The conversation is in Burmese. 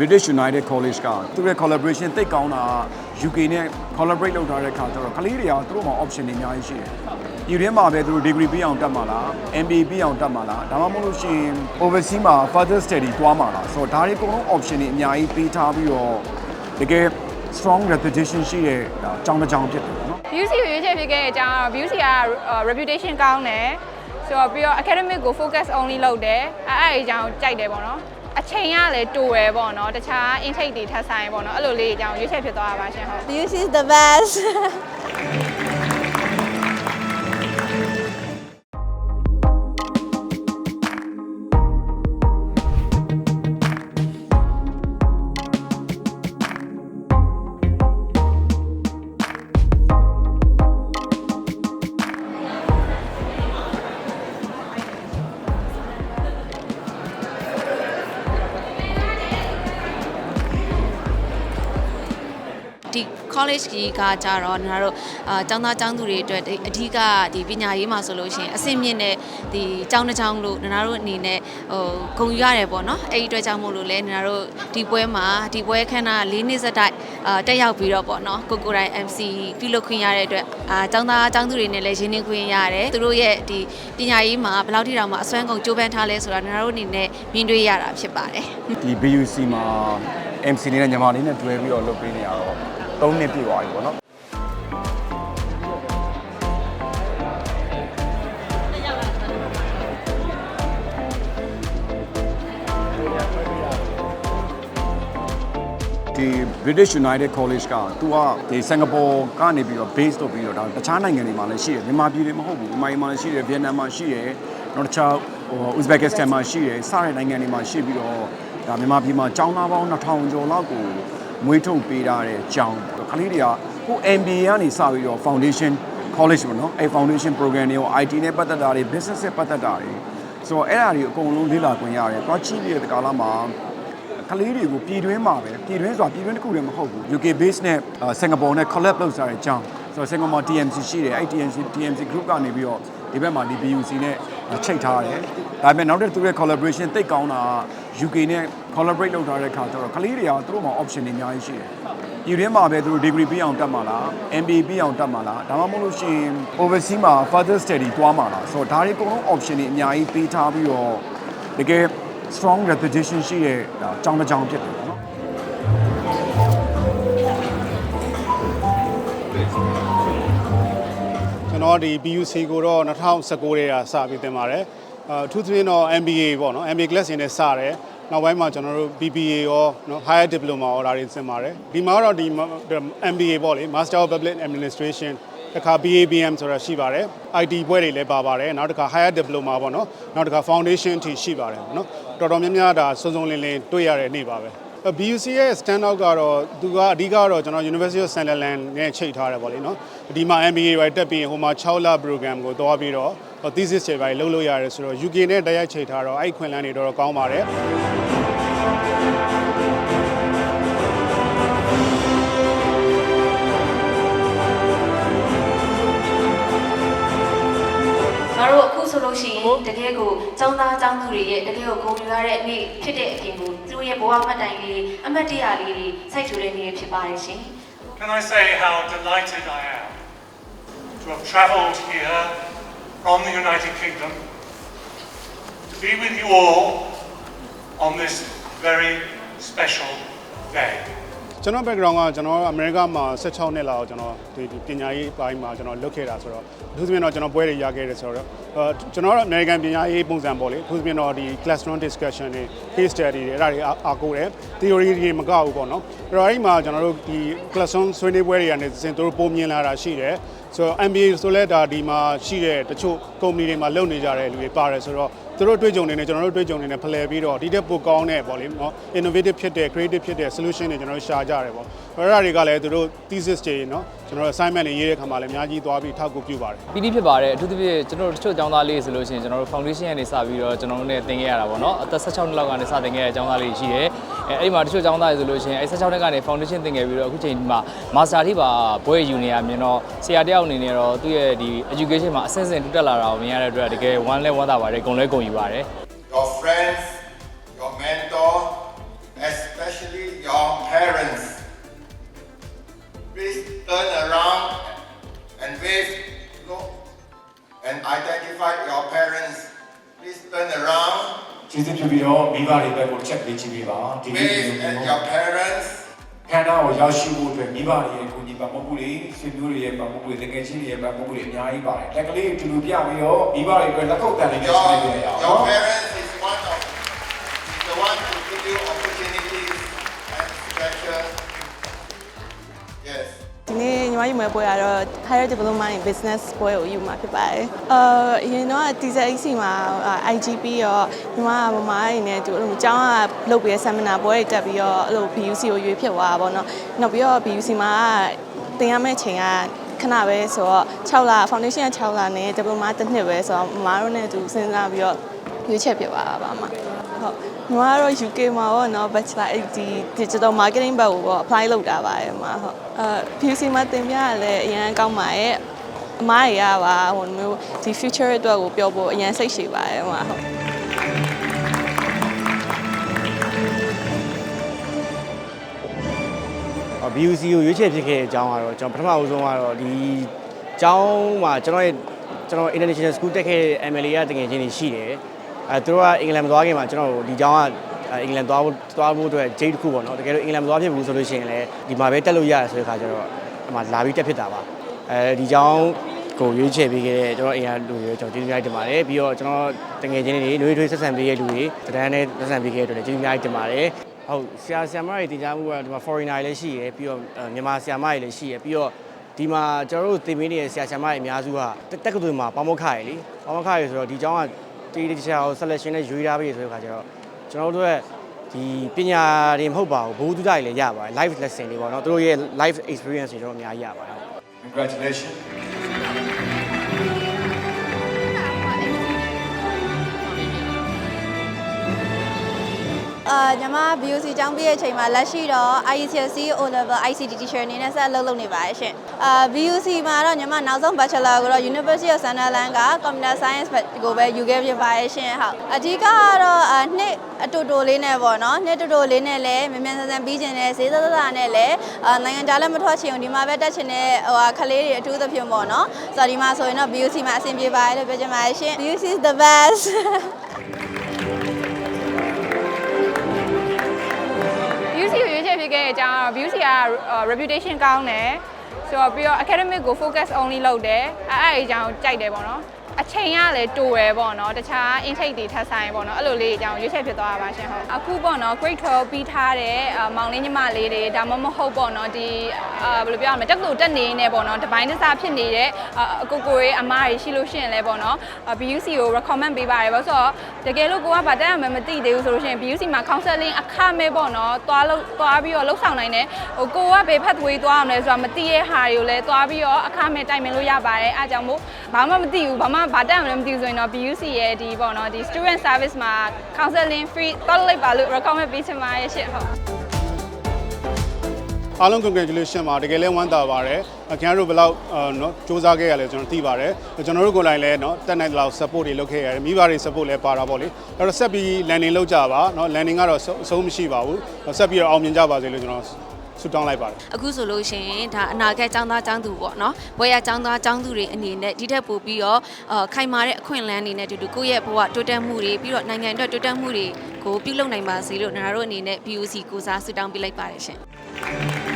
British United College ကသူရဲ့ collaboration သိပ်ကောင်းတာ UK နဲ့ collaborate လုပ်ထားတဲ့ခါကျတော့ကလေးတွေကသူတို့မှာ option တွေအများကြီးရှိတယ်။ဒီထဲမှာပဲသူတို့ degree ပြီးအောင်တက်မှာလား MBA ပြီးအောင်တက်မှာလားဒါမှမဟုတ်လို့ရှိရင် overseas မှာ further study သွားမှာလားဆိုတော့ဒါတွေအကုန်လုံး option တွေအများကြီးပေးထားပြီးတော့တကယ် strong reputation ရှိတဲ့ဒါအကြောင်းတစ်ကြောင်းဖြစ်တယ်ပေါ့နော် beauty ကိုရွေးချယ်ဖြစ်ခဲ့တဲ့အကြောင်းကတော့ beauty က reputation ကောင်းတယ်ဆိုတော့ပြီးတော့ academic ကို focus only လုပ်တယ်အဲအဲ့အကြောင်းကြိုက်တယ်ပေါ့နော် အချိန်ကလည်းတူရယ်ပေါ့နော်တခြား intake တွေထပ်ဆိုင်ပေါ့နော်အဲ့လိုလေးအကြောင်းရွေးချယ်ဖြစ်သွားတာပါရှင်ဟုတ် Beauty is the best ဒီ college ကြီးကကြတော့ညီတို့အာကျောင်းသားကျောင်းသူတွေအတွက်ဒီအဓိကဒီပညာရေးမှာဆိုလို့ရှိရင်အဆင့်မြင့်တဲ့ဒီကျောင်းတစ်ကျောင်းလို့ညီတို့အနေနဲ့ဟိုဂုဏ်ယူရတယ်ပေါ့နော်အဲ့ဒီအတွက်ကြောင့်မို့လို့လဲညီတို့ဒီပွဲမှာဒီပွဲခန်းနာ၄နှစ်စတိုက်အာတက်ရောက်ပြီးတော့ပေါ့နော်ကိုကိုတိုင်း MC ပြုလုပ်ခွင့်ရတဲ့အတွက်အာကျောင်းသားကျောင်းသူတွေနဲ့လည်းရင်းနှီးခွင့်ရတယ်သူတို့ရဲ့ဒီပညာရေးမှာဘယ်လောက်ထိတောင်မှအစွမ်းကုန်ကြိုးပမ်းထားလဲဆိုတာညီတို့အနေနဲ့မြင်တွေ့ရတာဖြစ်ပါတယ်ဒီ BUC မှာ MC နဲ့ညီမလေးနဲ့တွဲပြီးတော့လုပ်ပေးနေရတော့ 3နှစ်ပြည့်သွားပြီပေါ့နော်ဒီ British United College ကသူကဒီစင်ကာပူကနေပြီးတော့ base လုပ်ပြီးတော့ဒါတခြားနိုင်ငံတွေမှာလည်းရှိတယ်မြန်မာပြည်တွေမဟုတ်ဘူးမြန်မာပြည်မှာလည်းရှိတယ်ဗီယက်နမ်မှာရှိတယ်နောက်တစ်ခြားဟို Uzbekistan မှာရှိတယ်စတဲ့နိုင်ငံတွေမှာရှိပြီးတော့ဒါမြန်မာပြည်မှာကျောင်းသားပေါင်း2000ကျော်လောက်ကို မွေးထုတ်ပေးထားတဲ့ကျောင်းခလေးတွေကကို MBA ကနေစပြီးတော့ foundation college ပေါ့နော်အဲ foundation program တွေကို IT နဲ့ပတ်သက်တာတွေ business နဲ့ပတ်သက်တာတွေဆိုတော့အဲ့အရာတွေအကုန်လုံးလေ့လာခွင့်ရတယ်။သွားကြည့်ပြီးတဲ့ကာလမှာကလေးတွေကိုပြည်တွင်းမှာပဲပြည်တွင်းဆိုတာပြည်တွင်းတစ်ခုတည်းမဟုတ်ဘူး UK base နဲ့စင်ကာပူနဲ့ collab လုပ်စားတဲ့အကြောင်းဆိုတော့စင်ကာပူ TMC ရှိတယ်အဲ့ TMC TMC group ကနေပြီးတော့ဒီဘက်မှာဒီ BUC နဲ့ချိတ်ထားတယ်ဒါပေမဲ့နောက်တစ်သူရဲ့ collaboration သိပ်ကောင်းတာ UK နဲ့ collaborate လုပ်ထားတဲ့ခါကျတော့ကလေးတွေကသူတို့မှာ option တွေအများကြီးရှိတယ်ပြည်တွင်းမှာပဲသူတို့ degree ပြီးအောင်တက်မှာလား MBA ပြီးအောင်တက်မှာလားဒါမှမဟုတ်လို့ရှိရင် overseas မှာ further study သွားမှာလားဆိုတော့ဒါတွေအကုန်လုံး option တွေအများကြီးပေးထားပြီးတော့တကယ် strong reputation ရှိတဲ့ဒါအကြောင်းတစ်ကြောင်းဖြစ်တယ်ပေါ့နော်ကျွန်တော်ဒီ BUC ကိုတော့2019ထဲကစပြီးသင်ပါတယ်အထူးသဖြင့်တော့ MBA ပေါ့နော် MBA class ရင်းနဲ့စတယ် နောက်ပိုင်းမှာကျွန်တော်တို့ BBA ရောနော် Higher Diploma ရောဒါတွေသင်ပါတယ်ဒီမှာတော့ဒီ MBA ပေါ့လေ Master of Public Administration တခါ BABM ဆိုတာရှိပါတယ် IT ဘွဲတွေလည်းပါပါတယ်နောက်တစ်ခါ Higher Diploma ပေါ့နော်နောက်တစ်ခါ Foundation အထိရှိပါတယ်ပေါ့နော်တော်တော်များများဒါစုံစုံလင်လင်တွေ့ရတဲ့နေ့ပါပဲ BUC ရဲ့ stand out ကတော့သူကအဓိကတော့ကျွန်တော် University of Sunderland နဲ့ချိန်ထားတယ်ပေါ့လေနော်ဒီမှာ MBA တွေတက်ပြီးရင်ဟိုမှာ6လ program ကိုသွားပြီးတော့ thesis တွေပဲလုပ်လို့ရတယ်ဆိုတော့ UK နဲ့တိုက်ရိုက်ချိန်ထားတော့အဲ့ခွင့်လန်းတွေတော်တော်ကောင်းပါတယ် ဆိုလို့ရှိရင်တကယ်ကိုចောင်းသားចောင်းသူတွေရဲ့တကယ်ကိုဂုဏ်ယူရတဲ့နေ့ဖြစ်တဲ့အပြင်ကိုသူတို့ရဲ့ဘဝမှတ်တိုင်လေးအမှတ်တရလေးတွေစိုက်ထူတဲ့နေ့ဖြစ်ပါတယ်ရှင် Can I say how delighted I am to have travelled here from the United Kingdom to be with you all on this very special day. ကျွန်တော် background ကကျွန်တော်အမေရိကမှာ16နှစ်လောက်ကျွန်တော်ဒီဒီပညာရေးပိုင်းမှာကျွန်တော်လုပ်ခဲ့တာဆိုတော့အထူးသဖြင့်တော့ကျွန်တော်ပွဲတွေရခဲ့တယ်ဆိုတော့အဲကျွန်တော်တို့ American ပညာရေးပုံစံပေါ့လေအထူးသဖြင့်တော့ဒီ classroom discussion တွေ case study တွေအဲ့ဒါတွေအားအားကိုးတယ် theory တွေမကဘူးပေါ့နော်အဲ့တော့အဲ့ဒီမှာကျွန်တော်တို့ဒီ classroom ဆွေးနွေးပွဲတွေကနေစဉ်သူတို့ပုံမြင်လာတာရှိတယ်ဆိုတော့ MBA ဆိုလဲဒါဒီမှာရှိတဲ့တချို့ company တွေမှာလုပ်နေကြတဲ့လူတွေပါတယ်ဆိုတော့ သူတို့တွေ့ကြုံနေနဲ့ကျွန်တော်တို့တွေ့ကြုံနေနဲ့ဖလှယ်ပြီးတော့ဒီတက်ပိုကောင်းတဲ့ပေါ့လေနော် innovative ဖြစ်တဲ့ creative ဖြစ်တဲ့ solution တွေကျွန်တော်တို့ရှာကြရတယ်ပေါ့အဲ့ဒါတွေကလည်းသူတို့ thesis တွေနော်ကျွန်တော်တို့ assignment တွေရေးတဲ့ခါမှာလည်းအများကြီးသွားပြီးထောက်ကူပြုပါတယ်ပီတိဖြစ်ပါတယ်အထူးသဖြင့်ကျွန်တော်တို့တချို့ကျောင်းသားလေးဆိုလို့ရှိရင်ကျွန်တော်တို့ foundation ကနေစပြီးတော့ကျွန်တော်တို့ ਨੇ သင်ခဲ့ရတာပေါ့နော်အသက်16နှစ်လောက်ကနေစသင်ခဲ့ရတဲ့ကျောင်းသားလေးရှိတယ်အဲအဲ့ဒီမှာတချို့ကျောင်းသားတွေဆိုလို့ရှိရင်အဲ16နှစ်ကနေ foundation သင်ခဲ့ပြီးတော့အခုချိန်ဒီမှာ master ထိပါဘွဲယူနေရမြင်တော့ဆရာတယောက်အနေနဲ့တော့သူ့ရဲ့ဒီ education မှာအဆင့်ဆင့်တိုးတက်လာတာကိုမြင်ရတဲ့အတွက်တကယ်ဝမ်းလဲဝမ်းသာပါတယ်ဂုဏ်လဲဂုဏ်ယူပါတယ် Your friends your mentor especially your parents. Please turn around and wave look and identify your parents. Please turn around. ကျေးဇူးပြုပြီးတော့မိဘတွေဘက်ကို check ပေးကြည့်ပေးပါဒီ wave လို at your parents. ခန္ဓာကိုရောက်ရှိဖို့အတွက်မိဘတွေရဲ့ကိုကြီးပံ့ပိုးမှုတွေဆွေမျိုးတွေရဲ့ပံ့ပိုးမှုတွေတကယ်ချင်းတွေရဲ့ပံ့ပိုးမှုတွေအများကြီးပါတယ်လက်ကလေးတူတူပြပြီးတော့မိဘတွေအတွက်လက်ခုပ်တန်လေးနဲ့ Your, ဆွေးနွေးရအောင် ညီမယူမဲ့ပွဲကတော့ Higher Diploma in Business ပွဲကိုယူမှာဖြစ်ပါတယ်။အာအရင်တော့ TZAC မှာ IGP ရောညီမကမမအိမ်နဲ့သူအဲ့လိုကျောင်းကလုပ်ပြီးတဲ့ seminar ပွဲတွေတက်ပြီးတော့အဲ့လို BUC ကိုရွေးဖြစ်သွားတာပေါ့နော်။နောက်ပြီးတော့ BUC မှာသင်ရမယ့်ချိန်ကခဏပဲဆိုတော့6လ foundation က6လနဲ့ diploma တစ်နှစ်ပဲဆိုတော့မမတို့နဲ့သူစဉ်းစားပြီးတော့ရွေးချက်ဖြစ်သွားတာပါအမဟုတ်ညီ မကတော့ UK မှာပေါ့နော် bachelor အဲ့ဒီ digital marketing ဘက်ကိုပေါ့ apply လုပ်တာပါရဲ့အမဟုတ်အဲ PUC မှာသင်ပြရလဲအရင်ကောင်းပါရဲ့အမားတွေကပါဟိုမျိုးဒီ future အတွက်ကိုပြောဖို့အရင်စိတ်ရှိပါရဲ့အမဟုတ် BUC ကိုရွေးချယ်ဖြစ်ခဲ့တဲ့အကြောင်းကတော့ကျွန်တော်ပထမအဦးဆုံးကတော့ဒီကျောင်းမှာကျွန်တော်ရဲ့ကျွန်တော် international school တက်ခဲ့တဲ့ MLA ကတကယ်ချင်းတွေရှိတယ် အဲသူတို့ကအင်္ဂလန်မသွားခင်မှာကျွန်တော်တို့ဒီကျောင်းကအင်္ဂလန်သွားဖို့သွားဖို့အတွက်ဂျိတ်တစ်ခုပေါ့နော်တကယ်လို့အင်္ဂလန်မသွားဖြစ်ဘူးဆိုလို့ရှိရင်လည်းဒီမှာပဲတက်လို့ရတယ်ဆိုတဲ့ခါကျတော့အမှလာပြီးတက်ဖြစ်တာပါအဲဒီကျောင်းကိုရွေးချယ်ပေးခဲ့တဲ့ကျွန်တော်အင်အားလူတွေကျွန်တော်ကျေးဇူးများတင်ပါတယ်ပြီးတော့ကျွန်တော်တကယ်ချင်းတွေနှွေးထွေးဆက်ဆံပေးတဲ့လူတွေတန်းနဲ့ဆက်ဆံပေးခဲ့တဲ့အတွက်လည်းကျေးဇူးများတင်ပါတယ်ဟုတ်ဆရာဆရာမတွေတင် जा မှုကဒီမှာ foreigner တွေလည်းရှိရယ်ပြီးတော့အဲမြန်မာဆရာမတွေလည်းရှိရယ်ပြီးတော့ဒီမှာကျွန်တော်တို့သင်ပေးနေတဲ့ဆရာဆရာမတွေအများစုကတက်တက္ကသိုလ်မှာပေါမောက္ခရယ်လေပေါမောက္ခရယ်ဆိုတော့ဒီကျောင်းက တီတီချာကို selection နဲ့ရွေးထားပေးဆိုတဲ့ခါကျတော့ကျွန်တော်တို့ရဲ့ဒီပညာတွေမဟုတ်ပါဘူးဘိုးတူတိုင်းလည်းရပါတယ် live lesson တွေပေါ့နော်သူတို့ရဲ့ live experience တွေကျွန်တော်အများကြီးရပါတယ် congratulations ညီမ BUC ကျောင်းပြည့်အချိန်မှာလက်ရှိတော့ IECSC O level ICT teacher အနေနဲ့ဆက်အလုပ်လုပ်နေပါတယ်ရှင်။အာ BUC မှာတော့ညီမနောက်ဆုံး bachelor ကိုတော့ University of Sunderland က Computer Science ကိုပဲယူခဲ့ဖြစ်ပါတယ်ရှင်။ဟုတ်အဓိကကတော့အာနှစ်အတူတူလေးနဲ့ပေါ့နော်နှစ်တူတူလေးနဲ့လည်းမြန်မြန်ဆန်ဆန်ပြီးကျင်တဲ့ဈေးသက်သက်သာနဲ့လည်းအာနိုင်ငံခြားလည်းမထွက်ချင်ဘူးဒီမှာပဲတက်ချင်တဲ့ဟိုဟာကလေးတွေအထူးသဖြင့်ပေါ့နော်။ဆိုတော့ဒီမှာဆိုရင်တော့ BUC မှာအဆင်ပြေပါတယ်လို့ပြောချင်ပါတယ်ရှင်။ BUC is the best ။ တဲ့အကြောင်းကတော့ BUC က reputation ကောင်းတယ်ဆိုတော့ပြီးတော့ academic ကို focus only လုပ်တယ်အဲအဲ့အကြောင်းကြိုက်တယ်ပေါ့နော် အချိန်ကလည်းတိုရယ်ပေါ့နော်တခြား intake တွေထပ်ဆိုင်ပေါ့နော်အဲ့လိုလေးအကြောင်းရွေးချယ်ဖြစ်သွားတာပါရှင်ဟုတ်အခုပေါ့နော် grade 12ပြီးထားတဲ့မောင်လေးညီမလေးတွေဒါမှမဟုတ်ပေါ့နော်ဒီအာဘယ်လိုပြောရမလဲတက္ကသိုလ်တက်နေနေပေါ့နော်တပိုင်းတစားဖြစ်နေတဲ့အကိုကိုရေးအမားတွေရှိလို့ရှိရင်လည်းပေါ့နော် BUC ကို recommend ပေးပါတယ်ပေါ့ဆိုတော့တကယ်လို့ကိုကဗာတက်ရမယ်မသိသေးဘူးဆိုလို့ရှိရင် BUC မှာ counseling အခမဲ့ပေါ့နော်သွားလို့သွားပြီးတော့လှုပ်ဆောင်နိုင်တယ်ဟိုကိုကဘယ်ဖက်သွေးသွားအောင်လဲဆိုတာမသိရဲ့ဟာတွေကိုလည်းသွားပြီးတော့အခမဲ့တိုင်ပင်လို့ရပါတယ်အားကြောင့်မို့ဘာမှမသိဘူးဘာမှဗာတက်ရမယ်မသိဘူးဆိုရင်တော့ BUC ရဲ့ဒီပေါ့နော်ဒီ student service မှာ counseling free သွားလို့လိုက်ပါလို့ recommend ပေးချင်ပါတယ်ရှင့်ဟုတ်အားလုံး congratulation ပါတကယ်လည်းဝမ်းသာပါတယ်ခင်ဗျားတို့ဘယ်လောက်အာနော်စူးစမ်းခဲ့ရလဲကျွန်တော်သိပါတယ်ကျွန်တော်တို့ကိုယ်တိုင်လည်းနော်တက်နိုင်တဲ့လောက် support တွေလုပ်ခဲ့ရတယ်မိဘတွေ support လည်းပါတာပေါ့လေအဲ့တော့ဆက်ပြီး landing လုပ်ကြပါနော် landing ကတော့အဆုံးမရှိပါဘူးဆက်ပြီးတော့အောင်မြင်ကြပါစေလို့ကျွန်တော် ဆုတောင်းလိုက်ပါတယ် အခုဆိုလို့ရှိရင်ဒါအနာဂတ်ចောင်းသားចောင်းသူပေါ့နော်ဘွဲရចောင်းသားចောင်းသူတွေအနေနဲ့ဒီထက်ပိုပြီးတော့အာခိုင်မာတဲ့အခွင့်အလမ်းအနေနဲ့တူတူကိုယ့်ရဲ့ဘဝတိုးတက်မှုတွေပြီးတော့နိုင်ငံအတွက်တိုးတက်မှုတွေကိုပြုလုပ်နိုင်ပါစေလို့ကျွန်တော်တို့အနေနဲ့ BUC ကိုစားဆုတောင်းပေးလိုက်ပါတယ်ရှင်